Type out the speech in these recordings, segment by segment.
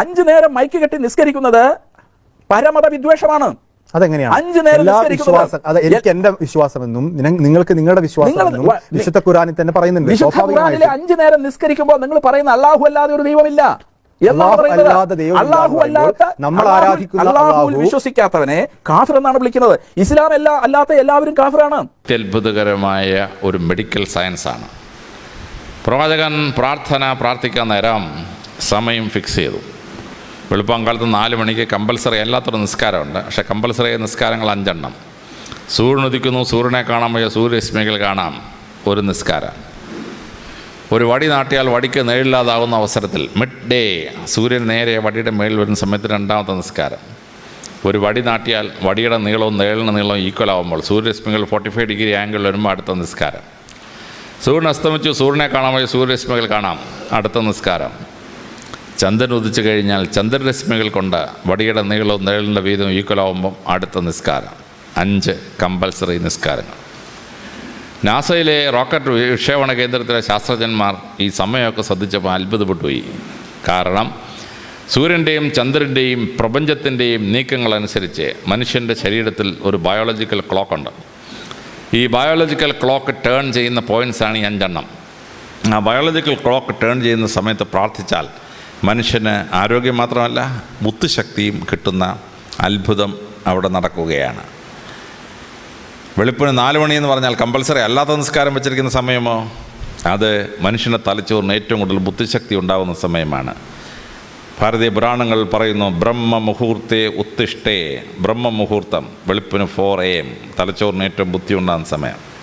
അഞ്ചു നേരം മൈക്ക് കെട്ടി നിസ്കരിക്കുന്നത് പരമത വിദ്വേഷമാണ്. അതെങ്ങനെയാണ്? അഞ്ച് നേരം വിശ്വാസം അത് എനിക്ക് എന്റെ വിശ്വാസമെന്നും നിങ്ങൾക്ക് നിങ്ങളുടെ വിശ്വാസമെന്നും വിശുദ്ധ ഖുറാനിൽ തന്നെ പറയുന്നുണ്ട്. അഞ്ചു നേരം നിസ്കരിക്കുമ്പോൾ നിങ്ങൾ പറയുന്ന അല്ലാഹു അല്ലാതെ ഒരു ദൈവമില്ല നമ്മൾ ആരാധിക്കുന്ന അല്ലാഹുവിൽ വിശ്വസിക്കാത്തവനെ കാഫർ എന്നാണ് വിളിക്കുന്നത്. ഇസ്ലാം എല്ലാ അല്ലാത്ത എല്ലാവരും കാഫറാണ്. അത്യത്ഭുതകരമായ ഒരു മെഡിക്കൽ സയൻസ് ആണ്. പ്രവാചകൻ പ്രാർത്ഥന പ്രാർത്ഥിക്കാൻ നേരം സമയം ഫിക്സ് ചെയ്തു. വെളുപ്പാങ്കാലത്ത് നാല് മണിക്ക് കമ്പൽസറി അല്ലാത്തൊരു നിസ്കാരമുണ്ട്. പക്ഷേ കമ്പൽസറി നിസ്കാരങ്ങൾ അഞ്ചെണ്ണം. സൂര്യൻ ഉദിക്കുന്നു സൂര്യനെ കാണാൻ വയ്യ സൂര്യരശ്മികൾ കാണാം. ഒരു നിസ്കാരം. ഒരു വടി നാട്ടിയാൽ വടിക്ക് നേരില്ലാതാവുന്ന അവസരത്തിൽ മിഡ് ഡേ സൂര്യൻ നേരെ വടിയുടെ മേളിൽ വരുന്ന സമയത്ത് രണ്ടാമത്തെ നിസ്കാരം. ഒരു വടി നാട്ടിയാൽ വടിയുടെ നീളവും നേളിന് നീളവും ഈക്വൽ ആവുമ്പോൾ സൂര്യരശ്മികൾ ഫോർട്ടി ഫൈവ് ഡിഗ്രി ആംഗിൾ വരുമ്പോൾ അടുത്ത നിസ്കാരം. സൂര്യൻ അസ്തമിച്ചു സൂര്യനെ കാണാൻ വഴി സൂര്യരശ്മികൾ കാണാം. അടുത്ത നിസ്കാരം. ചന്ദ്രൻ ഉദിച്ചു കഴിഞ്ഞാൽ ചന്ദ്രരശ്മികൾ കൊണ്ട് വടിയുടെ നീളവും നിഴലിന്റെ വീതവും ഈക്വലാവുമ്പം അടുത്ത നിസ്കാരം. അഞ്ച് കമ്പൽസറി നിസ്കാരങ്ങൾ. നാസയിലെ റോക്കറ്റ് വിക്ഷേപണ കേന്ദ്രത്തിലെ ശാസ്ത്രജ്ഞന്മാർ ഈ സമയമൊക്കെ ശ്രദ്ധിച്ചപ്പോൾ അത്ഭുതപ്പെട്ടുപോയി. കാരണം സൂര്യന്റെയും ചന്ദ്രന്റെയും പ്രപഞ്ചത്തിന്റെയും നീക്കങ്ങളനുസരിച്ച് മനുഷ്യന്റെ ശരീരത്തിൽ ഒരു ബയോളജിക്കൽ ക്ലോക്ക് ഉണ്ട്. ഈ ബയോളജിക്കൽ ക്ലോക്ക് ടേൺ ചെയ്യുന്ന പോയിന്റ്സാണ് ഈ അഞ്ചെണ്ണം. ആ ബയോളജിക്കൽ ക്ലോക്ക് ടേൺ ചെയ്യുന്ന സമയത്ത് പ്രാർത്ഥിച്ചാൽ മനുഷ്യന് ആരോഗ്യം മാത്രമല്ല ബുദ്ധിശക്തിയും കിട്ടുന്ന അത്ഭുതം അവിടെ നടക്കുകയാണ്. വെളുപ്പിന് നാല് മണിയെന്ന് പറഞ്ഞാൽ കമ്പൽസറി അല്ലാത്ത നിസ്കാരം വെച്ചിരിക്കുന്ന സമയമോ? അത് മനുഷ്യനെ തലച്ചോറിന് ഏറ്റവും കൂടുതൽ ബുദ്ധിശക്തി ഉണ്ടാകുന്ന സമയമാണ്. ഭാരതീയ പുരാണങ്ങൾ പറയുന്നു ബ്രഹ്മ മുഹൂർത്തെ ഉത്തിഷ്ടേ ബ്രഹ്മ മുഹൂർത്തം വെളുപ്പിന് ഫോർ എ എം തലച്ചോറിന് ഏറ്റവും ബുദ്ധി ഉണ്ടാകുന്ന സമയം.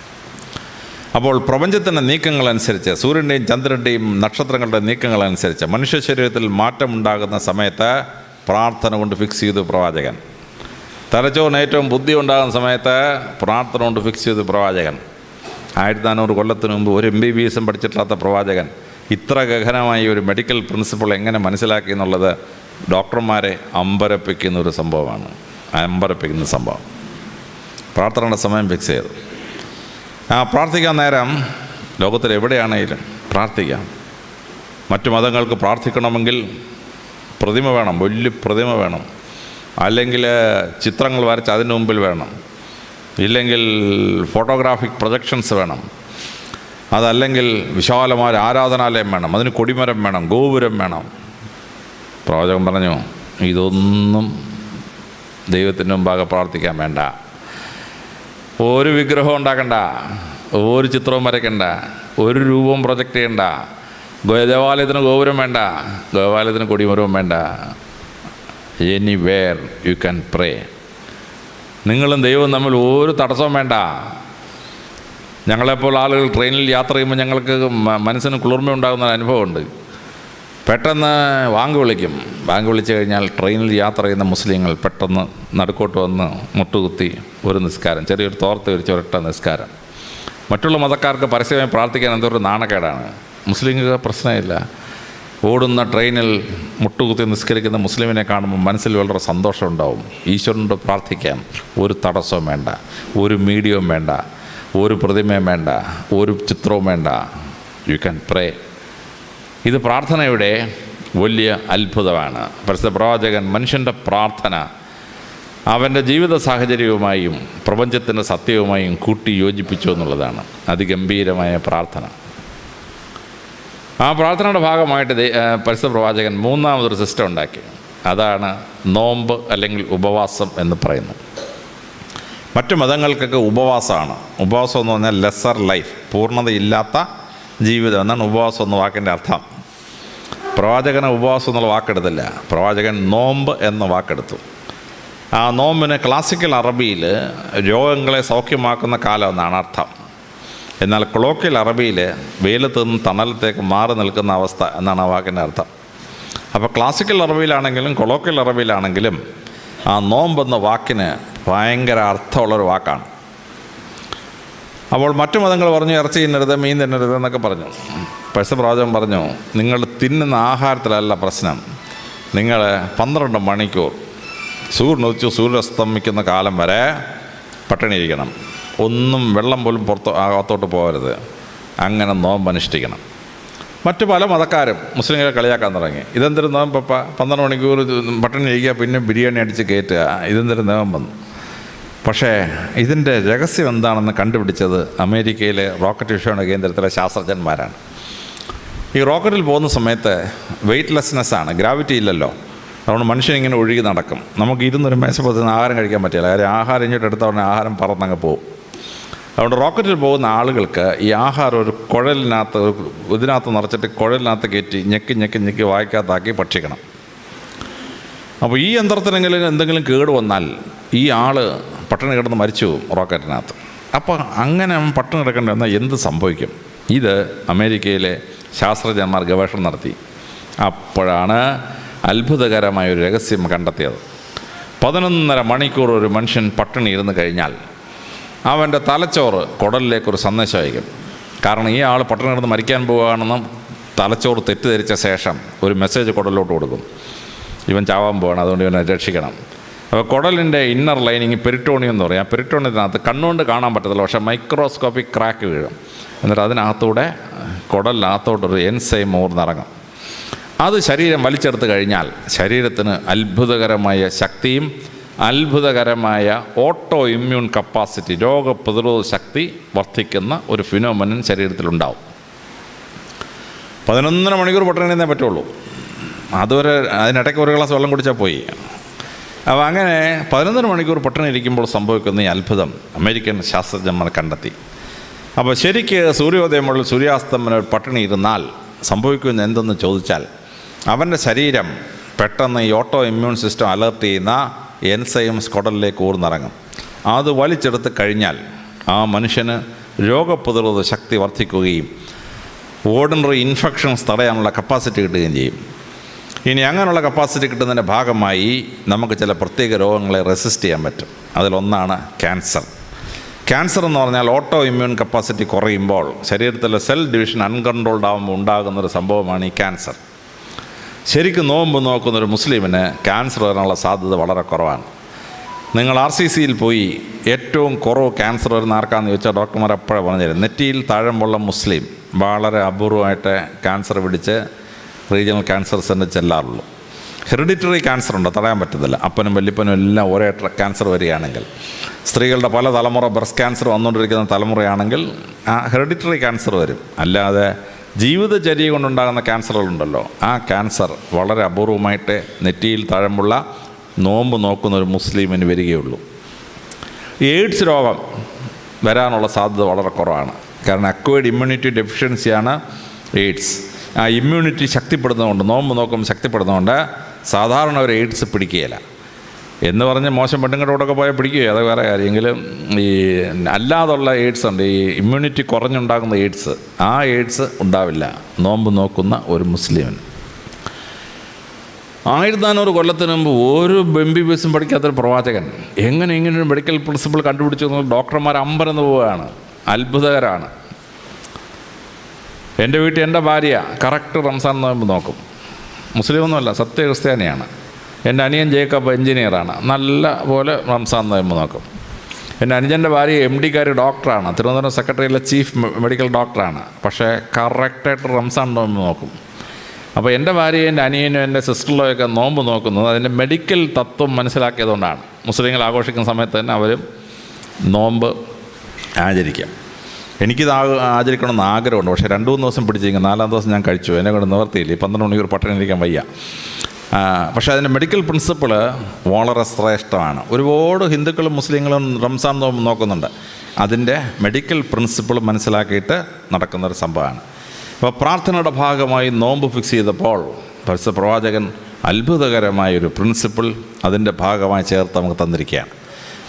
അപ്പോൾ പ്രപഞ്ചത്തിന്റെ നീക്കങ്ങളനുസരിച്ച് സൂര്യന്റെയും ചന്ദ്രന്റെയും നക്ഷത്രങ്ങളുടെ നീക്കങ്ങളനുസരിച്ച് മനുഷ്യ ശരീരത്തിൽ മാറ്റമുണ്ടാകുന്ന സമയത്ത് പ്രാർത്ഥന കൊണ്ട് ഫിക്സ് ചെയ്തു പ്രവാചകൻ. തലച്ചോറിന് ഏറ്റവും ബുദ്ധി ഉണ്ടാകുന്ന സമയത്ത് പ്രാർത്ഥന കൊണ്ട് ഫിക്സ് ചെയ്തു പ്രവാചകൻ. ആയിരത്തി നാനൂറ് കൊല്ലത്തിന് മുമ്പ് ഒരു എം ബി ബി എസും പഠിച്ചിട്ടില്ലാത്ത പ്രവാചകൻ ഇത്ര ഗഹനമായി ഒരു മെഡിക്കൽ പ്രിൻസിപ്പിൾ എങ്ങനെ മനസ്സിലാക്കി എന്നുള്ളത് ഡോക്ടർമാരെ അമ്പരപ്പിക്കുന്ന ഒരു സംഭവമാണ്. അമ്പരപ്പിക്കുന്ന സംഭവം. പ്രാർത്ഥനയുടെ സമയം ഫിക്സ് ചെയ്തു. ആ പ്രാർത്ഥിക്കാൻ നേരം ലോകത്തിൽ എവിടെയാണെങ്കിലും പ്രാർത്ഥിക്കാം. മറ്റു മതങ്ങൾക്ക് പ്രാർത്ഥിക്കണമെങ്കിൽ പ്രതിമ വേണം വലിയ പ്രതിമ വേണം. അല്ലെങ്കിൽ ചിത്രങ്ങൾ വരച്ച് അതിന് മുമ്പിൽ വേണം. ഇല്ലെങ്കിൽ ഫോട്ടോഗ്രാഫിക് പ്രൊജക്ഷൻസ് വേണം. അതല്ലെങ്കിൽ വിശാലമായ ആരാധനാലയം വേണം അതിന് കൊടിമരം വേണം ഗോപുരം വേണം. പ്രവാചകൻ പറഞ്ഞു ഇതൊന്നും ദൈവത്തിന്റെ മുമ്പാകെ പ്രാർത്ഥിക്കാൻ വേണ്ട. ഒരു വിഗ്രഹം ഉണ്ടാക്കണ്ട ഒരു ചിത്രവും വരയ്ക്കണ്ട ഒരു രൂപവും പ്രൊജക്റ്റ് ചെയ്യണ്ട ദേവാലയത്തിന് ഗോപുരം വേണ്ട ദേവാലയത്തിന് കൊടിമരവും വേണ്ട. Anywhere you can pray നിങ്ങളും ദൈവവും തമ്മിൽ ഒരു തടസ്സവും വേണ്ട. ഞങ്ങളെപ്പോൾ ആളുകൾ ട്രെയിനിൽ യാത്ര ചെയ്യുമ്പോൾ ഞങ്ങൾക്ക് മനസ്സിന് കുളിർമ ഉണ്ടാകുന്ന അനുഭവമുണ്ട്. പെട്ടെന്ന് വാങ്ക് വിളിക്കും. വാങ്ക് വിളിച്ചു കഴിഞ്ഞാൽ ട്രെയിനിൽ യാത്ര ചെയ്യുന്ന മുസ്ലിങ്ങൾ പെട്ടെന്ന് നടുക്കോട്ട് വന്ന് മുട്ടുകുത്തി ഒരു നിസ്കാരം ചെറിയൊരു തോർത്ത് ഒരു ചുരട്ട നിസ്കാരം. മറ്റുള്ള മതക്കാർക്ക് പരസ്യമായി പ്രാർത്ഥിക്കാൻ എന്തൊരു നാണക്കേടാണ്. മുസ്ലിങ്ങൾക്ക് പ്രശ്നമില്ല. ഓടുന്ന ട്രെയിനിൽ മുട്ടുകുത്തി നിസ്കരിക്കുന്ന മുസ്ലിമിനെ കാണുമ്പോൾ മനസ്സിൽ വളരെ സന്തോഷം ഉണ്ടാവും. ഈശ്വരനോട് പ്രാർത്ഥിക്കാം. ഒരു തടസ്സവും വേണ്ട. ഒരു മീഡിയവും വേണ്ട. ഒരു പ്രതിമയും വേണ്ട. ഒരു ചിത്രവും വേണ്ട. യു ക്യാൻ പ്രേ ഇത് പ്രാർത്ഥനയുടെ വലിയ അത്ഭുതമാണ്. പരിശുദ്ധ പ്രവാചകൻ മനുഷ്യന്റെ പ്രാർത്ഥന അവന്റെ ജീവിത സാഹചര്യവുമായും പ്രപഞ്ചത്തിന്റെ സത്യവുമായും കൂട്ടി യോജിപ്പിച്ചു എന്നുള്ളതാണ് അതിഗംഭീരമായ പ്രാർത്ഥന. ആ പ്രാർത്ഥനയുടെ ഭാഗമായിട്ട് പരിശുദ്ധ പ്രവാചകൻ മൂന്നാമതൊരു സിസ്റ്റം ഉണ്ടാക്കി. അതാണ് നോമ്പ് അല്ലെങ്കിൽ ഉപവാസം എന്ന് പറയുന്നത്. മറ്റു മതങ്ങൾക്കൊക്കെ ഉപവാസമാണ്. ഉപവാസം എന്ന് പറഞ്ഞാൽ ലെസ്സർ ലൈഫ് പൂർണതയില്ലാത്ത ജീവിതം എന്നാണ് ഉപവാസം എന്ന വാക്കിന്റെ അർത്ഥം. പ്രവാചകന് ഉപവാസം എന്നുള്ള വാക്കെടുത്തില്ല. പ്രവാചകൻ നോമ്പ് എന്ന വാക്കെടുത്തു. ആ നോമ്പിന് ക്ലാസിക്കൽ അറബിയിൽ രോഗങ്ങളെ സൗഖ്യമാക്കുന്ന കാലം എന്നാണ് അർത്ഥം. എന്നാൽ ക്ലോക്കിൽ അറബിയിൽ വെയിലത്ത് നിന്ന് തണലത്തേക്ക് മാറി നിൽക്കുന്ന അവസ്ഥ എന്നാണ് ആ വാക്കിന്റെ അർത്ഥം. അപ്പോൾ ക്ലാസിക്കൽ അറബിയിലാണെങ്കിലും ക്ലോക്കൽ അറബിയിലാണെങ്കിലും ആ നോമ്പെന്ന വാക്കിന് ഭയങ്കര അർത്ഥമുള്ളൊരു വാക്കാണ്. അപ്പോൾ മറ്റു മതങ്ങൾ പറഞ്ഞു ഇറച്ചി തിന്നരുത് മീൻ തിന്നരുത് എന്നൊക്കെ പറഞ്ഞു. പഴസ പറഞ്ഞു നിങ്ങൾ തിന്നുന്ന ആഹാരത്തിലല്ല പ്രശ്നം. നിങ്ങൾ പന്ത്രണ്ട് മണിക്കൂർ സൂര്യൻ ഉദിച്ചു സൂര്യസ്തമിക്കുന്ന കാലം വരെ പട്ടിണി ഇരിക്കണം. ഒന്നും വെള്ളം പോലും പുറത്ത് അകത്തോട്ട് പോകരുത്. അങ്ങനെ നോമ്പ് അനുഷ്ഠിക്കണം. മറ്റു പല മതക്കാരും മുസ്ലിങ്ങളെ കളിയാക്കാൻ തുടങ്ങി. ഇതെന്തൊരു നോമ്പപ്പ പപ്പ? പന്ത്രണ്ട് മണിക്കൂർ പട്ടിണി ഇരിക്കുക പിന്നെ ബിരിയാണി അടിച്ച് കയറ്റുക. ഇതെന്തൊരു നോമ്പെന്ന്? പക്ഷേ ഇതിന്റെ രഹസ്യം എന്താണെന്ന് കണ്ടുപിടിച്ചത് അമേരിക്കയിലെ റോക്കറ്റ് വിക്ഷേപണ കേന്ദ്രത്തിലെ ശാസ്ത്രജ്ഞന്മാരാണ്. ഈ റോക്കറ്റിൽ പോകുന്ന സമയത്ത് വെയ്റ്റ്ലെസ്നെസ് ആണ് ഗ്രാവിറ്റി ഇല്ലല്ലോ. അതുകൊണ്ട് മനുഷ്യൻ ഇങ്ങനെ ഒഴുകി നടക്കും. നമുക്ക് ഇരുന്നൊരു മേശപ്പുറത്ത് ആഹാരം കഴിക്കാൻ പറ്റില്ല. കാര്യം ആഹാരം ഇങ്ങോട്ട് എടുത്ത ഉടനെ ആഹാരം പറന്നങ്ങ് പോകും അതുകൊണ്ട് റോക്കറ്റിൽ പോകുന്ന ആളുകൾക്ക് ഈ ആഹാരം ഒരു കുഴലിനകത്ത് ഒരു ഇതിനകത്ത് നിറച്ചിട്ട് കുഴലിനകത്ത് കയറ്റി ഞെക്കി ഞെക്കി ഞെക്കി വായിക്കാത്താക്കി ഭക്ഷിക്കണം. അപ്പോൾ ഈ യന്ത്രത്തിനെങ്കിലും എന്തെങ്കിലും കേട് വന്നാൽ ഈ ആൾ പട്ടിണി കിടന്ന് മരിച്ചു റോക്കറ്റിനകത്ത്. അപ്പോൾ അങ്ങനെ അവൻ പട്ടിണി കിടക്കേണ്ടി വന്നാൽ എന്ത് സംഭവിക്കും? ഇത് അമേരിക്കയിലെ ശാസ്ത്രജ്ഞന്മാർ ഗവേഷണം നടത്തി. അപ്പോഴാണ് അത്ഭുതകരമായ ഒരു രഹസ്യം കണ്ടെത്തിയത്. പതിനൊന്നര മണിക്കൂർ ഒരു മനുഷ്യൻ പട്ടിണി ഇരുന്ന് കഴിഞ്ഞാൽ അവന്റെ തലച്ചോറ് കുടലിലേക്കൊരു സന്ദേശം അയക്കും. കാരണം ഈ ആൾ പട്ടിണി കിടന്ന് മരിക്കാൻ പോവുകയാണെന്നും തലച്ചോറ് തെറ്റിദ്ധരിച്ച ശേഷം ഒരു മെസ്സേജ് കുടലിലോട്ട് കൊടുക്കും. ഇവൻ ചാവാൻ പോവാണ് അതുകൊണ്ട് ഇവനെ രക്ഷിക്കണം. അപ്പോൾ കുടലിന്റെ ഇന്നർ ലൈനിങ് പെരിട്ടോണിയം എന്ന് പറയും. ആ പെരിട്ടോണിയത്തിനകത്ത് കണ്ണുകൊണ്ട് കാണാൻ പറ്റത്തില്ല പക്ഷേ മൈക്രോസ്കോപ്പിക് ക്രാക്ക് വീഴും. എന്നിട്ട് അതിനകത്തൂടെ കുടലിനകത്തോട്ടൊരു എൻസൈം ഓർന്നിറങ്ങും അത് ശരീരം വലിച്ചെടുത്ത് കഴിഞ്ഞാൽ ശരീരത്തിന് അത്ഭുതകരമായ ശക്തിയും അത്ഭുതകരമായ ഓട്ടോ ഇമ്മ്യൂൺ കപ്പാസിറ്റി രോഗപ്രതിരോധ ശക്തി വർദ്ധിക്കുന്ന ഒരു ഫിനോമനൻ ശരീരത്തിലുണ്ടാവും. പതിനൊന്നര മണിക്കൂർ പൊട്ടണേ പറ്റുള്ളൂ. അതുവരെ അതിനിടയ്ക്ക് ഒരു ഗ്ലാസ് വെള്ളം കുടിച്ചാൽ പോയി. അപ്പോൾ അങ്ങനെ പതിനൊന്നര മണിക്കൂർ പട്ടിണി ഇരിക്കുമ്പോൾ സംഭവിക്കുന്ന ഈ അത്ഭുതം അമേരിക്കൻ ശാസ്ത്രജ്ഞന്മാർ കണ്ടെത്തി. അപ്പോൾ ശരിക്ക് സൂര്യോദയം മുതൽ സൂര്യാസ്തമന പട്ടിണി ഇരുന്നാൽ സംഭവിക്കുന്ന എന്തെന്ന് ചോദിച്ചാൽ അവന്റെ ശരീരം പെട്ടെന്ന് ഈ ഓട്ടോ ഇമ്മ്യൂൺ സിസ്റ്റം അലർട്ട് ചെയ്യുന്ന എൻസൈം സ്കൊടലിലേക്ക് ഊർന്നിറങ്ങും. അത് വലിച്ചെടുത്ത് കഴിഞ്ഞാൽ ആ മനുഷ്യന് രോഗപ്രതിരോധ ശക്തി വർദ്ധിക്കുകയും ഓർഡിനറി ഇൻഫെക്ഷൻസ് തടയാനുള്ള കപ്പാസിറ്റി കിട്ടുകയും ചെയ്യും. ഇനി അങ്ങനെയുള്ള കപ്പാസിറ്റി കിട്ടുന്നതിന്റെ ഭാഗമായി നമുക്ക് ചില പ്രത്യേക രോഗങ്ങളെ റെസിസ്റ്റ് ചെയ്യാൻ പറ്റും. അതിലൊന്നാണ് ക്യാൻസർ ക്യാൻസർ എന്ന് പറഞ്ഞാൽ ഓട്ടോ ഇമ്മ്യൂൺ കപ്പാസിറ്റി കുറയുമ്പോൾ ശരീരത്തിലെ സെൽ ഡിവിഷൻ അൺകൺട്രോൾഡ് ആകുമ്പോൾ ഉണ്ടാകുന്നൊരു സംഭവമാണ് ഈ ക്യാൻസർ ശരിക്കും നോമ്പ് നോക്കുന്ന ഒരു മുസ്ലിമിന് ക്യാൻസർ വരാനുള്ള സാധ്യത വളരെ കുറവാണ്. നിങ്ങൾ ആർ സി സിയിൽ പോയി ഏറ്റവും കുറവ് ക്യാൻസർ വരുന്ന ആർക്കാന്ന് ചോദിച്ചാൽ ഡോക്ടർമാർ എപ്പോഴാണ് പറഞ്ഞുതരും നെറ്റിയിൽ താഴമ്പുള്ള മുസ്ലിം വളരെ അപൂർവമായിട്ട് ക്യാൻസർ പിടിച്ച് റീജിയണൽ ക്യാൻസർ സെന്റർ ചെല്ലാറുള്ളൂ ഹെറിഡിറ്ററി ക്യാൻസർ ഉണ്ട് തടയാൻ പറ്റത്തില്ല. അപ്പനും വല്യപ്പനും എല്ലാം ഒരേ ക്യാൻസർ വരികയാണെങ്കിൽ. സ്ത്രീകളുടെ പല തലമുറ ബ്രസ്റ്റ് ക്യാൻസർ വന്നുകൊണ്ടിരിക്കുന്ന തലമുറയാണെങ്കിൽ ആ ഹെറിഡിറ്ററി ക്യാൻസർ വരും. അല്ലാതെ ജീവിതചര്യ കൊണ്ടുണ്ടാകുന്ന ക്യാൻസറുകളുണ്ടല്ലോ. ആ ക്യാൻസർ വളരെ അപൂർവമായിട്ട് നെറ്റിയിൽ താഴമ്പുള്ള നോമ്പ് നോക്കുന്ന ഒരു മുസ്ലിമിന് വരികയുള്ളൂ. എയ്ഡ്സ് രോഗം വരാനുള്ള സാധ്യത വളരെ കുറവാണ്. കാരണം അക്വേഡ് ഇമ്മ്യൂണിറ്റി ഡെഫിഷ്യൻസിയാണ് എയ്ഡ്സ്. ആ ഇമ്മ്യൂണിറ്റി ശക്തിപ്പെടുന്നതുകൊണ്ട് നോമ്പ് നോക്കുമ്പോൾ ശക്തിപ്പെടുന്നതുകൊണ്ട് സാധാരണ ഒരു എയ്ഡ്സ് പിടിക്കുകയില്ല. എന്ന് പറഞ്ഞ് മോശം പെണ്ണുങ്ങളുടെ കൂടെയൊക്കെ പോയാൽ പിടിക്കുകയോ അത് വേറെ കാര്യമെങ്കിലും ഈ അല്ലാതുള്ള എയ്ഡ്സ് ഉണ്ട് ഈ ഇമ്മ്യൂണിറ്റി കുറഞ്ഞുണ്ടാകുന്ന എയ്ഡ്സ് ആ എയ്ഡ്സ് ഉണ്ടാവില്ല. നോമ്പ് നോക്കുന്ന ഒരു മുസ്ലിമിന് ആയിരത്തി നാനൂറ് കൊല്ലത്തിന് മുമ്പ് ഒരു എം ബി ബി എസും പഠിക്കാത്തൊരു പ്രവാചകൻ എങ്ങനെ ഇങ്ങനെ മെഡിക്കൽ പ്രിൻസിപ്പിൾ കണ്ടുപിടിച്ചു ഡോക്ടർമാർ അമ്പരന്ന് പോവുകയാണ്. അത്ഭുതകരമാണ്. എന്റെ വീട്ടിൽ എന്റെ ഭാര്യ കറക്റ്റ് റംസാൻ നോയമ്പ് നോക്കും. മുസ്ലിമൊന്നുമല്ല സത്യ ക്രിസ്ത്യാനിയാണ് എന്റെ അനിയൻ ജേക്കബ് എഞ്ചിനീയറാണ് നല്ല പോലെ റംസാൻ നോയമ്പ് നോക്കും. എന്റെ അനുജന്റെ ഭാര്യ എം ഡിക്കാർ ഡോക്ടറാണ്. തിരുവനന്തപുരം സെക്രട്ടറിയിലെ ചീഫ് മെഡിക്കൽ ഡോക്ടറാണ്. പക്ഷേ കറക്റ്റായിട്ട് റംസാൻ നോമ്പ് നോക്കും. അപ്പോൾ എന്റെ ഭാര്യയും എന്റെ അനിയനും എന്റെ സിസ്റ്ററിലൊക്കെ നോമ്പ് നോക്കുന്നത് അതിന്റെ മെഡിക്കൽ തത്വം മനസ്സിലാക്കിയതുകൊണ്ടാണ്. മുസ്ലിങ്ങൾ ആഘോഷിക്കുന്ന സമയത്ത് തന്നെ അവരും നോമ്പ് ആചരിക്കാം. എനിക്കിത് ആചരിക്കണമെന്ന് ആഗ്രഹമുണ്ട്. പക്ഷേ രണ്ട് മൂന്ന് ദിവസം പിടിച്ചിരിക്കും നാലാം ദിവസം ഞാൻ കഴിച്ചു. എന്നെ കൊണ്ട് നിവർത്തിയില്ല. പന്ത്രണ്ട് മണിക്കൂർ പട്ടണം ഇരിക്കാൻ വയ്യ. പക്ഷേ അതിന്റെ മെഡിക്കൽ പ്രിൻസിപ്പിൾ വളരെ ശ്രേഷ്ഠമാണ്. ഒരുപാട് ഹിന്ദുക്കളും മുസ്ലിങ്ങളും റംസാൻ നോക്കുന്നുണ്ട്. അതിന്റെ മെഡിക്കൽ പ്രിൻസിപ്പിൾ മനസ്സിലാക്കിയിട്ട് നടക്കുന്നൊരു സംഭവമാണ്. അപ്പോൾ പ്രാർത്ഥനയുടെ ഭാഗമായി നോമ്പ് ഫിക്സ് ചെയ്തപ്പോൾ പരസ്യ പ്രവാചകൻ അത്ഭുതകരമായൊരു പ്രിൻസിപ്പിൾ അതിന്റെ ഭാഗമായി ചേർത്ത് നമുക്ക് തന്നിരിക്കുകയാണ്.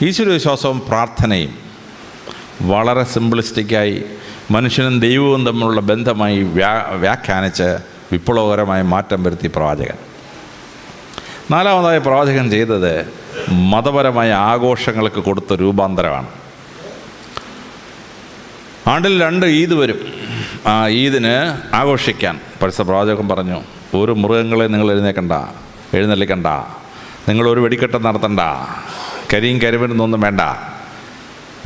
ഈശ്വര വിശ്വാസവും പ്രാർത്ഥനയും വളരെ സിംപ്ലിസ്റ്റിക്കായി മനുഷ്യനും ദൈവവും തമ്മിലുള്ള ബന്ധമായി വ്യാ വ്യാഖ്യാനിച്ച് വിപ്ലവകരമായ മാറ്റം വരുത്തി പ്രവാചകൻ. നാലാമതായി പ്രവാചകൻ ചെയ്തത് മതപരമായ ആഘോഷങ്ങൾക്ക് കൊടുത്ത രൂപാന്തരമാണ്. ആണ്ടിൽ രണ്ട് ഈദ് വരും. ആ ഈദിന് ആഘോഷിക്കാൻ പരസ്യ പ്രവാചകൻ പറഞ്ഞു ഒരു മൃഗങ്ങളെ നിങ്ങൾ എഴുന്നേക്കണ്ട എഴുന്നള്ളിക്കണ്ട. നിങ്ങളൊരു വെടിക്കെട്ട് നടത്തണ്ട. കരിയും കരിമരുന്നൊന്നും വേണ്ട.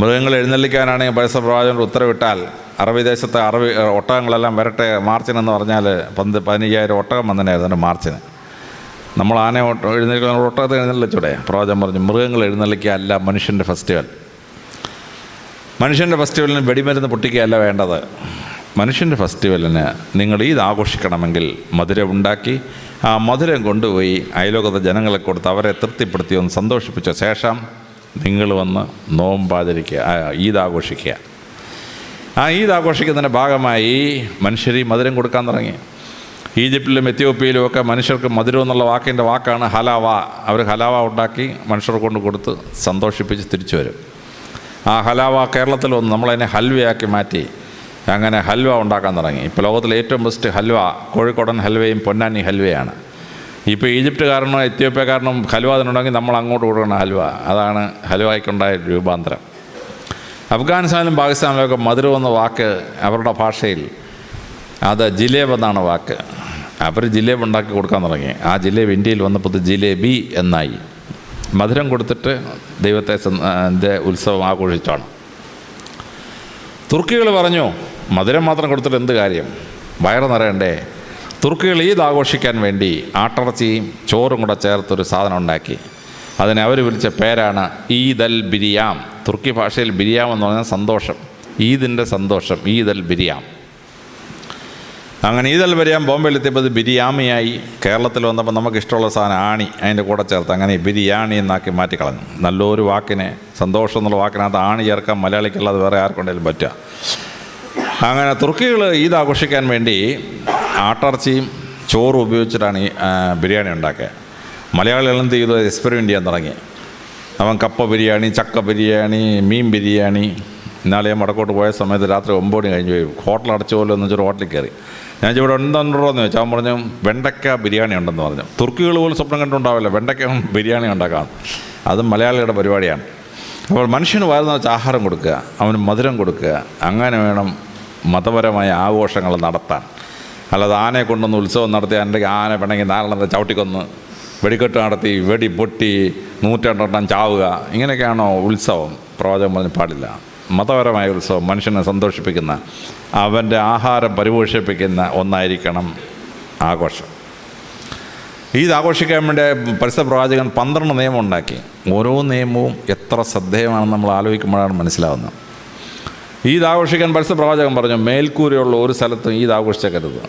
മൃഗങ്ങൾ എഴുന്നള്ളിക്കാനാണെങ്കിൽ പരസ്യ ഉത്തരവിട്ടാൽ അറബി ദേശത്തെ അറബി ഒട്ടകങ്ങളെല്ലാം വരട്ടെ മാർച്ചിനെന്ന് പറഞ്ഞാൽ പന്ത് പതിനയ്യായിരം ഒട്ടകം വന്നതിനായിരുന്നു മാർച്ചിന്. നമ്മൾ ആന ഒട്ട എഴുന്നേൽക്കുന്ന ഒട്ടകത്തെ എഴുന്നള്ളിച്ചൂടെ? പ്രവാചകൻ പറഞ്ഞു മൃഗങ്ങൾ എഴുന്നള്ളിക്കുക അല്ല മനുഷ്യന്റെ ഫെസ്റ്റിവൽ. മനുഷ്യന്റെ ഫെസ്റ്റിവലിന് വെടിമരുന്ന് പൊട്ടിക്കുകയല്ല വേണ്ടത്. മനുഷ്യന്റെ ഫെസ്റ്റിവലിന് നിങ്ങൾ ഇത് ആഘോഷിക്കണമെങ്കിൽ മധുരം ഉണ്ടാക്കി ആ മധുരം കൊണ്ടുപോയി അയലോകത്തെ ജനങ്ങളെ കൊടുത്ത് അവരെ തൃപ്തിപ്പെടുത്തി ഒന്ന് സന്തോഷിപ്പിച്ച ശേഷം നിങ്ങൾ വന്ന് നോമ്പാചരിക്കുക ആ, ഈദ് ആഘോഷിക്കുക ആ ഈദ് ആഘോഷിക്കുന്നതിന്റെ ഭാഗമായി മനുഷ്യർ ഈ മധുരം കൊടുക്കാൻ തുടങ്ങി. ഈജിപ്തിലും എത്യോപ്യയിലും ഒക്കെ മനുഷ്യർക്ക് മധുരം എന്നുള്ള വാക്കിന്റെ വാക്കാണ് ഹലാവ. അവർ ഹലാവ ഉണ്ടാക്കി മനുഷ്യർ കൊണ്ട് കൊടുത്ത് സന്തോഷിപ്പിച്ച് തിരിച്ചു വരും. ആ ഹലാവ കേരളത്തിൽ വന്ന് നമ്മളതിനെ ഹൽവയാക്കി മാറ്റി അങ്ങനെ ഹൽവ ഉണ്ടാക്കാൻ തുടങ്ങി. ഇപ്പോൾ ലോകത്തിലെ ഏറ്റവും ബെസ്റ്റ് ഹൽവ കോഴിക്കോടൻ ഹൽവയും പൊന്നാനി ഹൽവയാണ്. ഇപ്പോൾ ഈജിപ്തുകാരനോ എത്യോപ്യക്കാരനും ഹലുവ അതിനുണ്ടെങ്കിൽ നമ്മൾ അങ്ങോട്ട് കൊടുക്കണം ഹലുവ. അതാണ് ഹലുവായിക്കുണ്ടായ രൂപാന്തരം. അഫ്ഗാനിസ്ഥാനിലും പാകിസ്ഥാനിലുമൊക്കെ മധുരം എന്ന വാക്ക് അവരുടെ ഭാഷയിൽ അത് ജിലേബ് എന്നാണ് വാക്ക്. അവർ ജിലേബ് ഉണ്ടാക്കി കൊടുക്കാൻ തുടങ്ങി. ആ ജിലേബ് ഇന്ത്യയിൽ വന്നപ്പോൾ ജിലേബി എന്നായി. മധുരം കൊടുത്തിട്ട് ദൈവത്തെ ഉത്സവം ആഘോഷിച്ചാണ്. തുർക്കികൾ പറഞ്ഞു മധുരം മാത്രം കൊടുത്തിട്ട് എന്ത് കാര്യം? വയറ് നിറയണ്ടേ? തുർക്കികൾ ഈദ് ആഘോഷിക്കാൻ വേണ്ടി ആട്ടിറച്ചിയും ചോറും കൂടെ ചേർത്തൊരു സാധനം ഉണ്ടാക്കി. അതിനെ അവർ വിളിച്ച പേരാണ് ഈദ് അൽ ബിരിയാം. തുർക്കി ഭാഷയിൽ ബിരിയാം എന്ന് പറഞ്ഞാൽ സന്തോഷം. ഈദിന്റെ സന്തോഷം ഈദ് അൽ ബിരിയാം. അങ്ങനെ ഈദൽ ബിരിയാം ബോംബെയിലെത്തിയപ്പോൾ ഇത് ബിരിയാമിയായി കേരളത്തിൽ വന്നപ്പോൾ നമുക്ക് ഇഷ്ടമുള്ള സാധനം ആണി അതിന്റെ കൂടെ ചേർത്ത് അങ്ങനെ ബിരിയാണി എന്നാക്കി മാറ്റിക്കളഞ്ഞു നല്ലൊരു വാക്കിനെ സന്തോഷം എന്നുള്ള വാക്കിനകത്ത് ആണി ചേർക്കാൻ മലയാളിക്കുള്ളത് വേറെ ആർക്കുണ്ടെങ്കിലും പറ്റുക. അങ്ങനെ തുർക്കികൾ ഈദ് ആഘോഷിക്കാൻ വേണ്ടി ആട്ടിറച്ചിയും ചോറും ഉപയോഗിച്ചിട്ടാണ് ഈ ബിരിയാണി ഉണ്ടാക്കുക. മലയാളികൾ എന്ത് ചെയ്തു? എക്സ്പെരിമെന്റ് ചെയ്യാൻ തുടങ്ങി. അവൻ കപ്പ ബിരിയാണി ചക്ക ബിരിയാണി മീൻ ബിരിയാണി. ഇന്നാളെ ഞാൻ വടക്കോട്ട് പോയ സമയത്ത് രാത്രി ഒമ്പത് മണി കഴിഞ്ഞ് പോയി. ഹോട്ടൽ അടച്ച പോലെ എന്ന് വെച്ചൊരു ഹോട്ടലിൽ കയറി. ഞാൻ ഇവിടെ എന്തുണ്ടോ എന്ന് അവൻ പറഞ്ഞു വെണ്ടക്ക ബിരിയാണി ഉണ്ടെന്ന് പറഞ്ഞു. തുർക്കികൾ പോലും സ്വപ്നം കണ്ടുണ്ടാവില്ല. വെണ്ടക്ക ബിരിയാണി ഉണ്ടാക്കാം അത് മലയാളികളുടെ പരിപാടിയാണ്. അപ്പോൾ മനുഷ്യന് വരുന്ന വെച്ചാൽ ആഹാരം കൊടുക്കുക അവന് മധുരം കൊടുക്കുക അങ്ങനെ വേണം മതപരമായ ആഘോഷങ്ങൾ നടത്താൻ. അല്ലാതെ ആനയെ കൊണ്ടൊന്ന് ഉത്സവം നടത്തി അല്ലെങ്കിൽ ആന പിണങ്ങി നാലെണ്ണത്തെ ചവിട്ടിക്കൊന്ന് വെടിക്കെട്ട് നടത്തി വെടി പൊട്ടി നൂറ്റെണ്ണം ചാവുക ഇങ്ങനെയൊക്കെയാണോ ഉത്സവം? പ്രവാചകം പറഞ്ഞ് പാടില്ല. മതപരമായ ഉത്സവം മനുഷ്യനെ സന്തോഷിപ്പിക്കുന്ന അവന്റെ ആഹാരം പരിപോഷിപ്പിക്കുന്ന ഒന്നായിരിക്കണം ആഘോഷം. ഈ ആഘോഷിക്കാൻ വേണ്ടി പരിസ്ഥിതി പ്രവാചകൻ പന്ത്രണ്ട് നിയമം ഉണ്ടാക്കി. ഓരോ നിയമവും എത്ര ശ്രദ്ധേയമാണെന്ന് നമ്മൾ ആലോചിക്കുമ്പോഴാണ് മനസ്സിലാവുന്നത്. ഈദ് ആഘോഷിക്കാൻ പരസ്യ പ്രവാചകൻ പറഞ്ഞു മേൽക്കൂരയുള്ള ഒരു സ്ഥലത്തും ഈദ് ആഘോഷിച്ചേക്കരുത്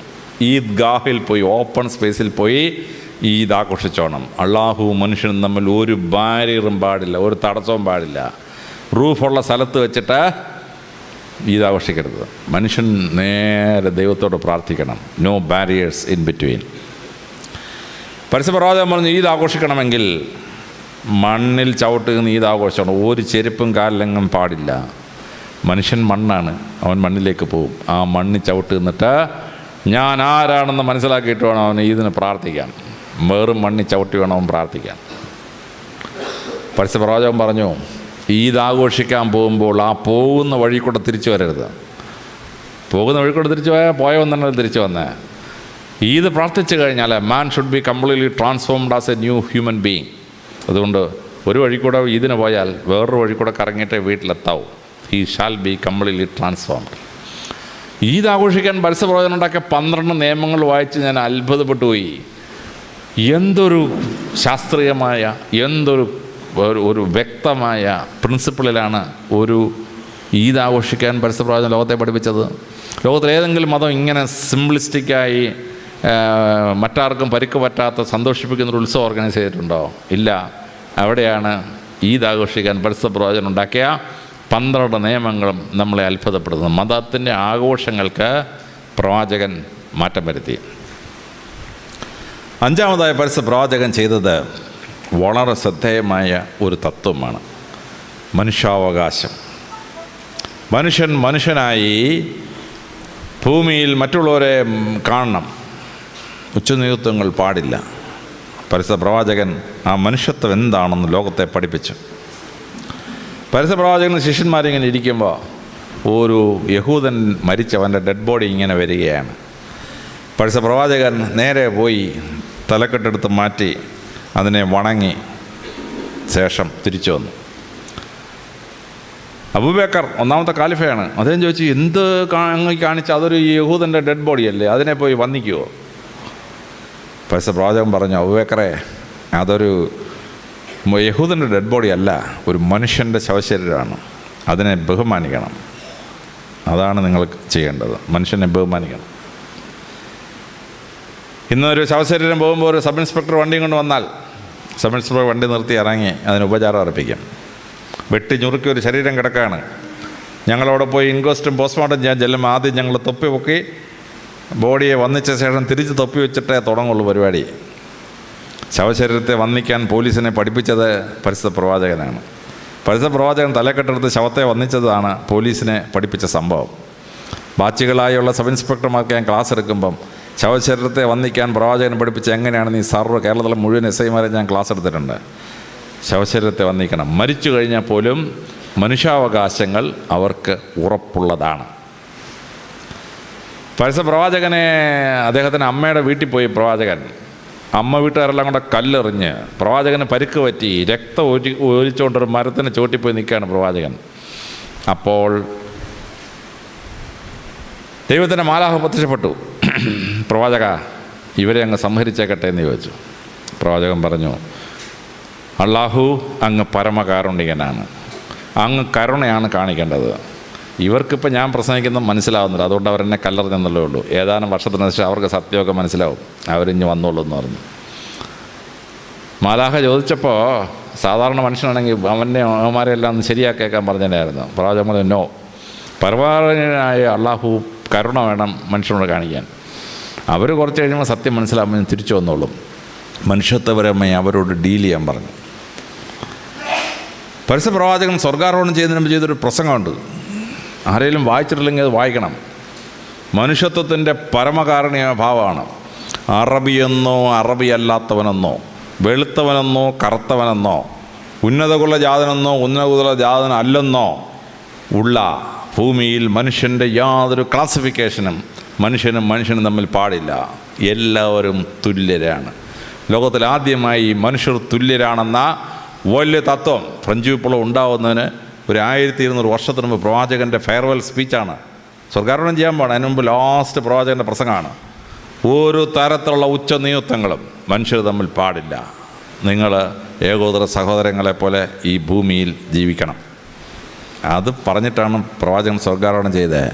ഈദ് ഗാഹിൽ പോയി ഓപ്പൺ സ്പേസിൽ പോയി ഈദ് ആഘോഷിച്ചോണം അള്ളാഹു മനുഷ്യനും തമ്മിൽ ഒരു ബാരിയറും പാടില്ല ഒരു തടസ്സവും പാടില്ല. റൂഫുള്ള സ്ഥലത്ത് വെച്ചിട്ട് ഈദ് ആഘോഷിക്കരുത് മനുഷ്യൻ നേരെ ദൈവത്തോട് പ്രാർത്ഥിക്കണം. നോ ബാരിയേഴ്സ് ഇൻ ബിറ്റ്വീൻ പരസ്യപ്രവാചകം പറഞ്ഞു ഈദ് ആഘോഷിക്കണമെങ്കിൽ മണ്ണിൽ ചവിട്ടുന്ന ഈദ് ആഘോഷിച്ചോണം ഒരു ചെരുപ്പും കാലിലെങ്ങും പാടില്ല. മനുഷ്യൻ മണ്ണാണ്. അവൻ മണ്ണിലേക്ക് പോകും. ആ മണ്ണ് ചവിട്ട് നിന്നിട്ട് ഞാൻ ആരാണെന്ന് മനസ്സിലാക്കിയിട്ട് വേണം അവൻ ഈദിന് പ്രാർത്ഥിക്കാൻ. വേറും മണ്ണ് ചവിട്ടി വേണം അവൻ പ്രാർത്ഥിക്കാൻ. പരസ്യപ്രവാചകൻ പറഞ്ഞു ഈദ് ആഘോഷിക്കാൻ പോകുമ്പോൾ ആ പോകുന്ന വഴി കൂടെ തിരിച്ചു വരരുത്. പോകുന്ന വഴി കൂടെ തിരിച്ചു പോയാൽ പോയവൻ തന്നെ തിരിച്ചു വന്നേ? ഈദ് പ്രാർത്ഥിച്ചു കഴിഞ്ഞാൽ man should be completely transformed as a new human being അതുകൊണ്ട് ഒരു വഴി കൂടെ ഈദിന് പോയാൽ വേറൊരു വഴി കൂടെ കറങ്ങിയിട്ടേ വീട്ടിലെത്താവൂ. ഈ shall be completely transformed Eid ആഘോഷിക്കാൻ പരസ്യപ്രവചനം ഉണ്ടാക്കിയ പന്ത്രണ്ട് നിയമങ്ങൾ വായിച്ച് ഞാൻ അത്ഭുതപ്പെട്ടു പോയി എന്തൊരു ശാസ്ത്രീയമായ എന്തൊരു ഒരു വ്യക്തമായ പ്രിൻസിപ്പിളിലാണ് ഒരു ഈദ് ആഘോഷിക്കാൻ പരസ്യപ്രവചനം ലോകത്തെ പഠിപ്പിച്ചത്. ലോകത്തിൽ ഏതെങ്കിലും മതം ഇങ്ങനെ സിംപ്ലിസ്റ്റിക്കായി മറ്റാർക്കും പരിക്ക് പറ്റാത്ത സന്തോഷിപ്പിക്കുന്ന ഒരു ഉത്സവം ഓർഗനൈസ് ചെയ്തിട്ടുണ്ടോ? ഇല്ല. അവിടെയാണ് ഈദ് ആഘോഷിക്കാൻ പരസ്യപ്രവചനം ഉണ്ടാക്കിയ പന്ത്രണ്ട് നിയമങ്ങളും നമ്മളെ അത്ഭുതപ്പെടുത്തുന്നു. മതത്തിന്റെ ആഘോഷങ്ങൾക്ക് പ്രവാചകൻ മാറ്റം വരുത്തി. അഞ്ചാമതായ പരസ്യ പ്രവാചകൻ ചെയ്തത് വളരെ ശ്രദ്ധേയമായ ഒരു തത്വമാണ്. മനുഷ്യാവകാശം. മനുഷ്യൻ മനുഷ്യനായി ഭൂമിയിൽ മറ്റുള്ളവരെ കാണണം. ഉച്ചനീതത്വങ്ങൾ പാടില്ല. പരസ്യ പ്രവാചകൻ ആ മനുഷ്യത്വം എന്താണെന്ന് ലോകത്തെ പഠിപ്പിച്ചു. പരസ്യ പ്രവാചകന് ശിഷ്യന്മാരിങ്ങനെ ഇരിക്കുമ്പോൾ ഒരു യഹൂദൻ മരിച്ചവന്റെ ഡെഡ് ബോഡി ഇങ്ങനെ വരികയാണ്. പരസ്യപ്രവാചകൻ നേരെ പോയി തലക്കെട്ടെടുത്ത് മാറ്റി അതിനെ വണങ്ങി ശേഷം തിരിച്ചു വന്നു. അബുബേക്കർ ഒന്നാമത്തെ കാലിഫയാണ്. അദ്ദേഹം ചോദിച്ചു എന്ത് കാണിച്ച അതൊരു യഹൂദന്റെ ഡെഡ് ബോഡിയല്ലേ അതിനെ പോയി വന്നിക്കുമോ പക്ഷേ പ്രവാചകൻ പറഞ്ഞു അബുബേക്കറെ അതൊരു യഹൂദന്റെ ഡെഡ് ബോഡി അല്ല ഒരു മനുഷ്യന്റെ ശവശരീരമാണ്. അതിനെ ബഹുമാനിക്കണം. അതാണ് നിങ്ങൾ ചെയ്യേണ്ടത്. മനുഷ്യനെ ബഹുമാനിക്കണം. ഇന്നൊരു ശവശരീരം പോകുമ്പോൾ ഒരു സബ് ഇൻസ്പെക്ടർ വണ്ടി കൊണ്ട് വന്നാൽ സബ് ഇൻസ്പെക്ടർ വണ്ടി നിർത്തി ഇറങ്ങി അതിന് ഉപചാരം അർപ്പിക്കും. വെട്ടി ഞുറുക്കി ഒരു ശരീരം കിടക്കുകയാണ് ഞങ്ങളവിടെ പോയി ഇൻക്വസ്റ്റും പോസ്റ്റ്മോർട്ടം ചെയ്യാൻ ചെല്ലുമ്പോൾ ആദ്യം ഞങ്ങൾ തൊപ്പി പൊക്കി ബോഡിയെ വന്നിച്ച ശേഷം തിരിച്ച് തൊപ്പി വെച്ചിട്ടേ തുടങ്ങുള്ളൂ പരിപാടി. ശവശരീരത്തെ വന്നിക്കാൻ പോലീസിനെ പഠിപ്പിച്ചത് പരിസ്ഥിത പ്രവാചകനാണ്. പരിസ്ഥിത പ്രവാചകൻ തലക്കെട്ടെടുത്ത് ശവത്തെ വന്നിച്ചതാണ് പോലീസിനെ പഠിപ്പിച്ച സംഭവം. ബാച്ചുകളായുള്ള സബ് ഇൻസ്പെക്ടർമാർക്ക് ഞാൻ ക്ലാസ് എടുക്കുമ്പം ശവശരീരത്തെ വന്നിക്കാൻ പ്രവാചകൻ പഠിപ്പിച്ച എങ്ങനെയാണ് നീ സർവ കേരളത്തിലെ മുഴുവൻ എസ് ഐമാരെ ഞാൻ ക്ലാസ് എടുത്തിട്ടുണ്ട്. ശവശരീരത്തെ വന്നിക്കണം മരിച്ചു കഴിഞ്ഞാൽ പോലും മനുഷ്യാവകാശങ്ങൾ അവർക്ക് ഉറപ്പുള്ളതാണ്. പരസ്യ പ്രവാചകനെ അദ്ദേഹത്തിന്റെ അമ്മയുടെ വീട്ടിൽ പോയി പ്രവാചകൻ. അമ്മ വീട്ടുകാരെല്ലാം കൂടെ കല്ലെറിഞ്ഞ് പ്രവാചകന് പരുക്ക് പറ്റി രക്തം ഒരി ഒലിച്ചുകൊണ്ടൊരു മരത്തിന് ചോട്ടിപ്പോയി നിൽക്കുകയാണ് പ്രവാചകൻ. അപ്പോൾ ദൈവത്തിന്റെ മാലാഹ പ്രത്യക്ഷപ്പെട്ടു. പ്രവാചക ഇവരെ അങ്ങ് സംഹരിച്ചേക്കട്ടെ എന്ന് ചോദിച്ചു. പ്രവാചകൻ പറഞ്ഞു അള്ളാഹു അങ്ങ് പരമകാരുണികനാണ്. അങ്ങ് കരുണയാണ് കാണിക്കേണ്ടത്. ഇവർക്കിപ്പോൾ ഞാൻ പ്രസംഗിക്കുന്നത് മനസ്സിലാവുന്നില്ല. അതുകൊണ്ട് അവരെന്നെ കല്ലറിഞ്ഞെന്നുള്ളേ ഉള്ളൂ. ഏതാനും വർഷത്തിന് ശേഷം അവർക്ക് സത്യമൊക്കെ മനസ്സിലാവും. അവരിഞ്ഞ് വന്നോളൂ എന്ന് പറഞ്ഞു. മാലാഹ ചോദിച്ചപ്പോൾ സാധാരണ മനുഷ്യനാണെങ്കിൽ അവന്റെ അവന്മാരെല്ലാം ഒന്ന് ശരിയാക്കേക്കാൻ പറഞ്ഞതിനായിരുന്നു പ്രവാചകൻ നോ. പരമാരനായ അള്ളാഹു കരുണ വേണം മനുഷ്യനോട് കാണിക്കാൻ. അവർ കുറച്ച് കഴിയുമ്പോൾ സത്യം മനസ്സിലാകുമ്പോൾ തിരിച്ചു വന്നോളും. മനുഷ്യത്വപരമായി അവരോട് ഡീൽ ചെയ്യാൻ പറഞ്ഞു. പരസ്യ പ്രവാചകൻ സ്വർഗാരോഹണം ചെയ്യുന്നതിന് ചെയ്തൊരു പ്രസംഗമുണ്ട്. ആരെങ്കിലും വായിച്ചിട്ടില്ലെങ്കിൽ അത് വായിക്കണം. മനുഷ്യത്വത്തിന്റെ പരമകാരണീയ ഭാവമാണ്. അറബിയെന്നോ അറബി അല്ലാത്തവനെന്നോ വെളുത്തവനെന്നോ കറുത്തവനെന്നോ ഉന്നതകുല ജാതനെന്നോ ഉന്നതകുല ജാതൻ അല്ലെന്നോ ഉള്ള ഭൂമിയിൽ മനുഷ്യന്റെ യാതൊരു ക്ലാസിഫിക്കേഷനും മനുഷ്യനും മനുഷ്യനും തമ്മിൽ പാടില്ല. എല്ലാവരും തുല്യരാണ്. ലോകത്തിൽ ആദ്യമായി മനുഷ്യർ തുല്യരാണെന്ന വലിയ തത്വം ഫ്രഞ്ച് വിപ്ലവം ഉണ്ടാവുന്നതിന് ഒരു ആയിരത്തി ഇരുന്നൂറ് വർഷത്തിന് മുമ്പ് പ്രവാചകന്റെ ഫെയർവെൽ സ്പീച്ചാണ്. സ്വർഗാരോഹണം ചെയ്യാൻ പാടില്ല അതിന് മുമ്പ് ലാസ്റ്റ് പ്രവാചകന്റെ പ്രസംഗമാണ്. ഒരു തരത്തിലുള്ള ഉച്ചനീയത്വങ്ങളും മനുഷ്യർ തമ്മിൽ പാടില്ല. നിങ്ങൾ ഏകോദര സഹോദരങ്ങളെ പോലെ ഈ ഭൂമിയിൽ ജീവിക്കണം. അത് പറഞ്ഞിട്ടാണ് പ്രവാചകൻ സ്വർഗാരോഹണം ചെയ്തത്.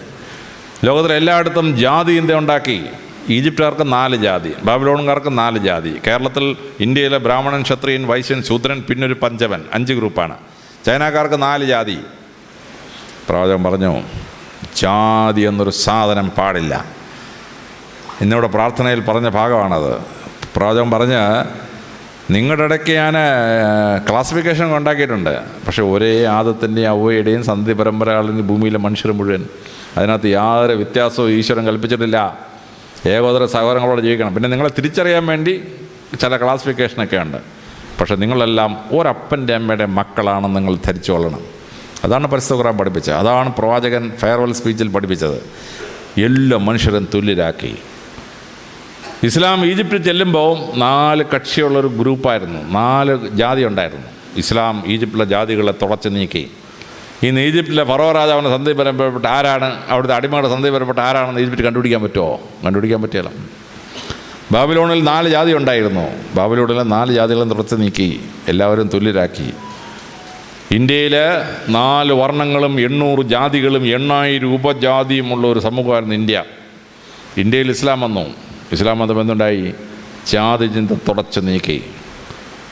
ലോകത്തിലെ എല്ലായിടത്തും ജാതി ഇന്ത്യ ഉണ്ടാക്കി. ഈജിപ്തുകാർക്ക് നാല് ജാതി ബാബിലോണുകാർക്ക് നാല് ജാതി. കേരളത്തിൽ ഇന്ത്യയിലെ ബ്രാഹ്മണൻ ക്ഷത്രിയൻ വൈശ്യൻ ശൂദ്രൻ പിന്നൊരു പഞ്ചവൻ അഞ്ച് ഗ്രൂപ്പാണ്. ചൈനക്കാർക്ക് നാല് ജാതി. പ്രവാചകൻ പറഞ്ഞു ജാതി എന്നൊരു സാധനം പാടില്ല. ഇന്നിവിടെ പ്രാർത്ഥനയിൽ പറഞ്ഞ ഭാഗമാണത്. പ്രവാചകൻ പറഞ്ഞ് നിങ്ങളുടെ ഇടയ്ക്ക് ഞാൻ ക്ലാസിഫിക്കേഷൻ ഉണ്ടാക്കിയിട്ടുണ്ട്. പക്ഷേ ഒരേ ആദത്തിന്റെയും അവയുടെയും സന്ധി പരമ്പരകളിൽ ഭൂമിയിലെ മനുഷ്യർ മുഴുവൻ അതിനകത്ത് യാതൊരു വ്യത്യാസവും ഈശ്വരൻ കൽപ്പിച്ചിട്ടില്ല. ഏകോദര സഹോദരങ്ങളോട് ജീവിക്കണം. പിന്നെ നിങ്ങളെ തിരിച്ചറിയാൻ വേണ്ടി ചില ക്ലാസിഫിക്കേഷനൊക്കെ ഉണ്ട്. പക്ഷേ നിങ്ങളെല്ലാം ഒരപ്പന്റെ അമ്മയുടെ മക്കളാണെന്ന് നിങ്ങൾ ധരിച്ചു കൊള്ളണം. അതാണ് പരിസ്ഥിതി ഖുറാൻ പഠിപ്പിച്ചത്. അതാണ് പ്രവാചകൻ ഫെയർവെൽ സ്പീച്ചിൽ പഠിപ്പിച്ചത്. എല്ലാ മനുഷ്യരും തുല്യരാക്കി. ഇസ്ലാം ഈജിപ്തിൽ ചെല്ലുമ്പോൾ നാല് കക്ഷിയുള്ളൊരു ഗ്രൂപ്പായിരുന്നു. നാല് ജാതി ഉണ്ടായിരുന്നു. ഇസ്ലാം ഈജിപ്തിലെ ജാതികളെ തുടച്ചു നീക്കി. ഇന്ന് ഈജിപ്തിലെ ഫറോ രാജാവിനെ സന്ധി പരമ്പരപ്പെട്ട ആരാണ്? അവിടുത്തെ അടിമകളുടെ സന്ധി പരമ്പപ്പെട്ട ആരാണെന്ന് ഈജിപ്തിൽ കണ്ടുപിടിക്കാൻ പറ്റുമോ? കണ്ടുപിടിക്കാൻ പറ്റിയല്ല ബാബിലോണിൽ നാല് ജാതി ഉണ്ടായിരുന്നു. ബാബിലോണിലെ നാല് ജാതികളും തുടച്ചു നീക്കി. എല്ലാവരും തുല്യരാക്കി. ഇന്ത്യയിൽ നാല് വർണങ്ങളും എണ്ണൂറ് ജാതികളും എണ്ണായിരം ഉപജാതിയുമുള്ള ഒരു സമൂഹമായിരുന്നു ഇന്ത്യ. ഇന്ത്യയിൽ ഇസ്ലാം വന്നു. ഇസ്ലാം മതം എന്തുണ്ടായി? ജാതി ചിന്ത തുടച്ചു നീക്കി.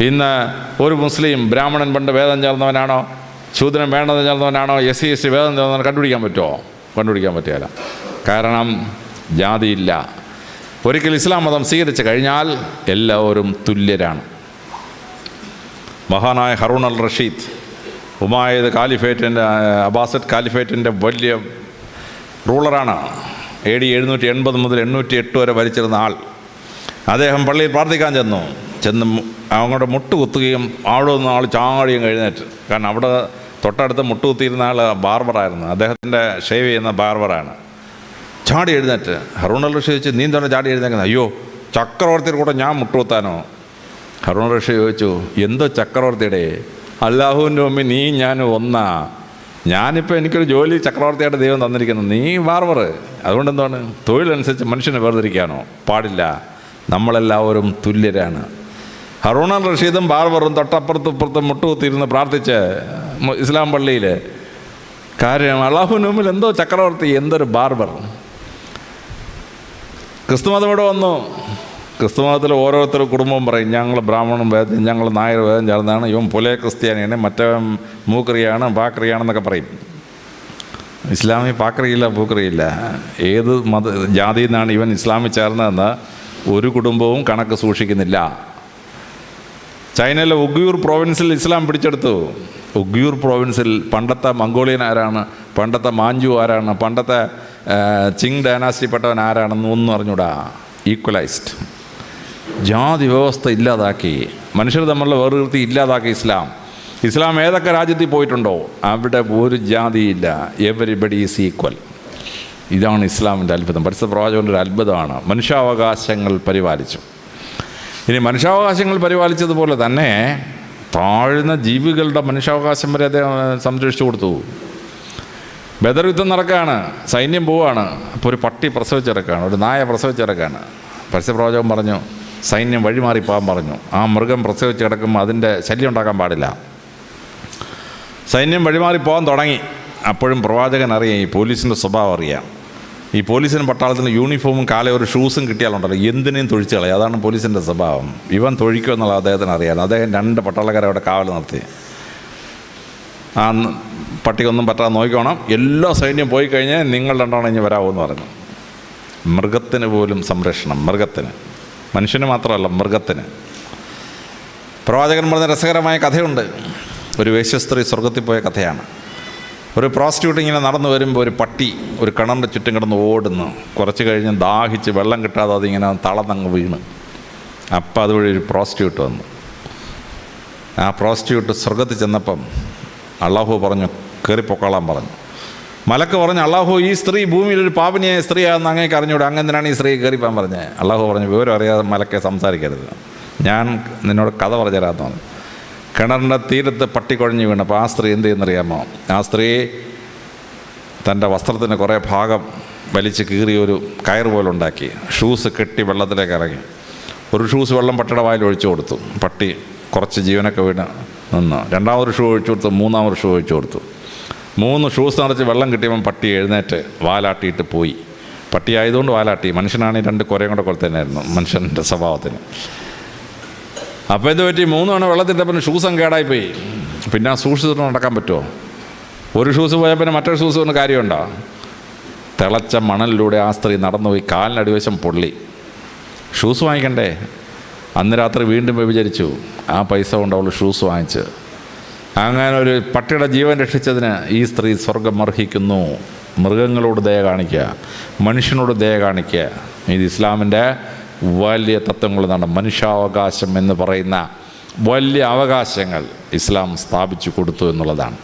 ഇന്ന് ഒരു മുസ്ലിം ബ്രാഹ്മണൻ പണ്ട് വേദം ചേർന്നവനാണോ? ശൂദ്രൻ വേണ്ടത് ചേർന്നവനാണോ? എസ് സി എസ് സി വേദം ചേർന്നവൻ കണ്ടുപിടിക്കാൻ പറ്റുമോ? കണ്ടുപിടിക്കാൻ പറ്റുകയില്ല. കാരണം ജാതിയില്ല. ഒരിക്കൽ ഇസ്ലാം മതം സ്വീകരിച്ചു കഴിഞ്ഞാൽ എല്ലാവരും തുല്യരാണ്. മഹാനായ ഹറൂൺ അൽ റഷീദ് ഉമായത് കാലിഫേറ്റിന്റെ അബാസറ്റ് കാലിഫേറ്റിന്റെ വലിയ റൂളറാണ്. എ ഡി എഴുന്നൂറ്റി എൺപത് മുതൽ എണ്ണൂറ്റി എട്ട് വരെ ഭരിച്ചിരുന്ന ആൾ. അദ്ദേഹം പള്ളിയിൽ പ്രാർത്ഥിക്കാൻ ചെന്നു. ചെന്ന് അങ്ങോട്ട് മുട്ടുകുത്തുകയും കുത്തുകയും നിന്ന് ആൾ ചാടിയും കഴിഞ്ഞേറ്റ് കാരണം അവിടെ തൊട്ടടുത്ത് മുട്ടുകുത്തിയിരുന്ന ആൾ ബാർബറായിരുന്നു. അദ്ദേഹത്തിന്റെ ഷേവ് ചെയ്യുന്ന ബാർബറാണ്. ചാടി എഴുന്നേറ്റ്. ഹറൂൺ അൽ റഷീദ് ചോദിച്ചു നീ ചാടി എഴുന്നേക്കുന്നത്? അയ്യോ ചക്രവർത്തിയുടെ കൂടെ ഞാൻ മുട്ടുകുത്താനോ. ഹറൂൺ റഷീദ് ചോദിച്ചു എന്തോ ചക്രവർത്തിയുടെ? അള്ളാഹുവിന്റെ മുമ്പിൽ നീ ഞാൻ ഒന്നാ. ഞാനിപ്പോൾ എനിക്കൊരു ജോലി ചക്രവർത്തിയായിട്ട് ദൈവം തന്നിരിക്കുന്നു. നീ വാർവർ. അതുകൊണ്ട് എന്താണ്? തൊഴിലനുസരിച്ച് മനുഷ്യനെ വേർതിരിക്കാനോ? പാടില്ല. നമ്മളെല്ലാവരും തുല്യരാണ്. ഹറൂണൻ റഷീദും ബാർബറും തൊട്ടപ്പുറത്തും ഇപ്പുറത്തും മുട്ടുകുത്തിയിരുന്ന് പ്രാർത്ഥിച്ച് ഇസ്ലാം പള്ളിയിൽ കാര്യം അള്ളാഹുവിന് മുമ്പിൽ എന്തോ ചക്രവർത്തി എന്തൊരു ബാർബർ ക്രിസ്തുമതം ഇവിടെ വന്നു. ക്രിസ്തുമതത്തിൽ ഓരോരുത്തർ കുടുംബവും പറയും ഞങ്ങൾ ബ്രാഹ്മണൻ വേദം ഞങ്ങൾ നായർ വേദം ചേർന്നാണ് ഇവൻ പുലേ ക്രിസ്ത്യാനിയാണ് മറ്റവൻ മൂക്കറിയാണ് പാക്കറിയാണെന്നൊക്കെ പറയും. ഇസ്ലാമി പാക്കറിയില്ല പൂക്കറിയില്ല ഏത് മത ജാതിയിൽ നിന്നാണ് ഇവൻ ഇസ്ലാമിൽ ചേർന്നതെന്ന് ഒരു കുടുംബവും കണക്ക് സൂക്ഷിക്കുന്നില്ല. ചൈനയിലെ ഉഗ്യൂർ പ്രോവിൻസിൽ ഇസ്ലാം പിടിച്ചെടുത്തു. ഉഗ്യൂർ പ്രോവിൻസിൽ പണ്ടത്തെ മംഗോളിയൻ ആരാണ് പണ്ടത്തെ മാഞ്ചു ആരാണ് പണ്ടത്തെ ചിങ് ഡൈനാസ്റ്റിപ്പെട്ടവൻ ആരാണെന്ന് ഒന്നും അറിഞ്ഞൂടാ. ഈക്വലൈസ്ഡ് ജാതി വ്യവസ്ഥ ഇല്ലാതാക്കി. മനുഷ്യർ തമ്മിലുള്ള വേർതിർത്തി ഇല്ലാതാക്കി ഇസ്ലാം. ഇസ്ലാം ഏതൊക്കെ രാജ്യത്തിൽ പോയിട്ടുണ്ടോ അവിടെ ഒരു ജാതിയില്ല. എവരിബഡി ഈസ് ഈക്വൽ ഇതാണ് ഇസ്ലാമിന്റെ അത്ഭുതം. പരിസ്ഥിതി പ്രവാചകന്റെ ഒരു അത്ഭുതമാണ്. മനുഷ്യാവകാശങ്ങൾ പരിപാലിച്ചു. ഇനി മനുഷ്യാവകാശങ്ങൾ പരിപാലിച്ചതുപോലെ തന്നെ താഴ്ന്ന ജീവികളുടെ മനുഷ്യാവകാശം വരെ അദ്ദേഹം സംരക്ഷിച്ചു കൊടുത്തു. ബദർ യുദ്ധം നടക്കുകയാണ് സൈന്യം പോവാണ് അപ്പോൾ ഒരു പട്ടി പ്രസവിച്ചിറക്കാണ് ഒരു നായ പ്രസവിച്ചിറക്കാണ് പരസ്യപ്രവാചകൻ പറഞ്ഞു സൈന്യം വഴിമാറി പോകാൻ പറഞ്ഞു. ആ മൃഗം പ്രസവിച്ച് കിടക്കുമ്പോൾ അതിന്റെ ശല്യം ഉണ്ടാക്കാൻ പാടില്ല. സൈന്യം വഴിമാറി പോകാൻ തുടങ്ങി. അപ്പോഴും പ്രവാചകൻ അറിയാം ഈ പോലീസിന്റെ സ്വഭാവം അറിയാം. ഈ പോലീസിന് പട്ടാളത്തിന് യൂണിഫോമും കാലെ ഒരു ഷൂസും കിട്ടിയാലുണ്ടല്ലോ എന്തിനേയും തൊഴിച്ചു കളയും. അതാണ് പോലീസിന്റെ സ്വഭാവം. ഇവൻ തൊഴിക്കുമെന്നുള്ള അദ്ദേഹത്തിന് അറിയാം അദ്ദേഹം രണ്ട് പട്ടാളക്കാരെ അവിടെ കാവൽ നിർത്തി. ആ ന- പട്ടിക്കൊന്നും പറ്റാതെ നോക്കിക്കോണം. എല്ലാ സൈന്യം പോയി കഴിഞ്ഞാൽ നിങ്ങൾ രണ്ടാണ് ഇനി വരാമെന്ന് പറഞ്ഞു. മൃഗത്തിന് പോലും സംരക്ഷണം മൃഗത്തിന്. മനുഷ്യന് മാത്രമല്ല മൃഗത്തിന്. പ്രവാചകൻ പറഞ്ഞ രസകരമായ കഥയുണ്ട്. ഒരു വേശ്യസ്ത്രീ സ്വർഗത്തിൽ പോയ കഥയാണ്. ഒരു പ്രോസ്റ്റിറ്റ്യൂട്ട് ഇങ്ങനെ നടന്നു വരുമ്പോൾ ഒരു പട്ടി ഒരു കിണറിന്റെ ചുറ്റും കിടന്ന് ഓടുന്നു. കുറച്ച് കഴിഞ്ഞ് ദാഹിച്ച് വെള്ളം കിട്ടാതെ അതിങ്ങനെ തളന്നങ്ങ് വീണ്. അപ്പം അതുവഴി ഒരു പ്രോസ്റ്റിറ്റ്യൂട്ട് വന്നു. ആ പ്രോസ്റ്റിറ്റ്യൂട്ട് സ്വർഗത്തിൽ ചെന്നപ്പം അള്ളാഹു പറഞ്ഞു കയറിപ്പൊക്കോളാൻ പറഞ്ഞു. മലക്ക് പറഞ്ഞു അള്ളാഹു ഈ സ്ത്രീ ഭൂമിയിൽ ഒരു പാപനിയായ സ്ത്രീയാണെന്ന് അങ്ങേക്ക് അറിഞ്ഞൂടെ. അങ്ങനെന്തിനാണ് ഈ സ്ത്രീ കയറിപ്പാൻ പറഞ്ഞത് അള്ളാഹു പറഞ്ഞു വിവരം അറിയാതെ മലക്കെ സംസാരിക്കരുത്. ഞാൻ നിന്നോട് കഥ പറഞ്ഞു തരാമെന്ന് പറഞ്ഞു. കിണറിന്റെ തീരത്ത് പട്ടി കുഴഞ്ഞു വീണപ്പോൾ ആ സ്ത്രീ എന്ത് ചെയ്യുന്നറിയാമോ ആ സ്ത്രീ തന്റെ വസ്ത്രത്തിന് കുറേ ഭാഗം വലിച്ച് കീറി ഒരു കയർ പോലെ ഉണ്ടാക്കി. ഷൂസ് കെട്ടി വെള്ളത്തിലേക്ക് ഇറങ്ങി. ഒരു ഷൂസ് വെള്ളം പട്ടിയുടെ വായിൽ ഒഴിച്ചു കൊടുത്തു. പട്ടി കുറച്ച് ജീവനൊക്കെ വീണ് നിന്ന്. രണ്ടാമതൊരു ഷൂ ഒഴിച്ചു കൊടുത്തു. മൂന്നാമതൊരു ഷൂ ഒഴിച്ചു കൊടുത്തു. മൂന്ന് ഷൂസ് നിറച്ച് വെള്ളം കിട്ടിയപ്പം പട്ടി എഴുന്നേറ്റ് വാലാട്ടിയിട്ട് പോയി. പട്ടി ആയതുകൊണ്ട് വാലാട്ടി. മനുഷ്യനാണെങ്കിൽ രണ്ട് കുറേ കൂടെ കൊടുത്തന്നെയായിരുന്നു മനുഷ്യന്റെ സ്വഭാവത്തിന്. അപ്പോൾ ഇത് പറ്റി? മൂന്ന് തവണ വെള്ളത്തിന്റെ ഷൂസും കേടായിപ്പോയി പിന്നെ ആ സൂക്ഷിച്ചിട്ട് നടക്കാൻ പറ്റുമോ ഒരു ഷൂസ് പോയാൽ പിന്നെ മറ്റൊരു ഷൂസ് കൊണ്ട് കാര്യമുണ്ടോ? തിളച്ച മണലിലൂടെ ആ സ്ത്രീ നടന്നുപോയി കാലിനടിവശം പൊള്ളി. ഷൂസ് വാങ്ങിക്കണ്ടേ? അന്ന് രാത്രി വീണ്ടും വ്യഭിചരിച്ചു ആ പൈസ കൊണ്ട് അവൾ ഷൂസ് വാങ്ങിച്ച് അങ്ങനെ ഒരു പട്ടിയുടെ ജീവൻ രക്ഷിച്ചതിന് ഈ സ്ത്രീ സ്വർഗം അർഹിക്കുന്നു. മൃഗങ്ങളോട് ദയ കാണിക്കുക. മനുഷ്യനോട് ദയ കാണിക്കുക. ഇത് ഇസ്ലാമിന്റെ വലിയ തത്വങ്ങളെന്നാണ് മനുഷ്യാവകാശം എന്ന് പറയുന്ന വലിയ അവകാശങ്ങൾ ഇസ്ലാം സ്ഥാപിച്ചു കൊടുത്തു എന്നുള്ളതാണ്.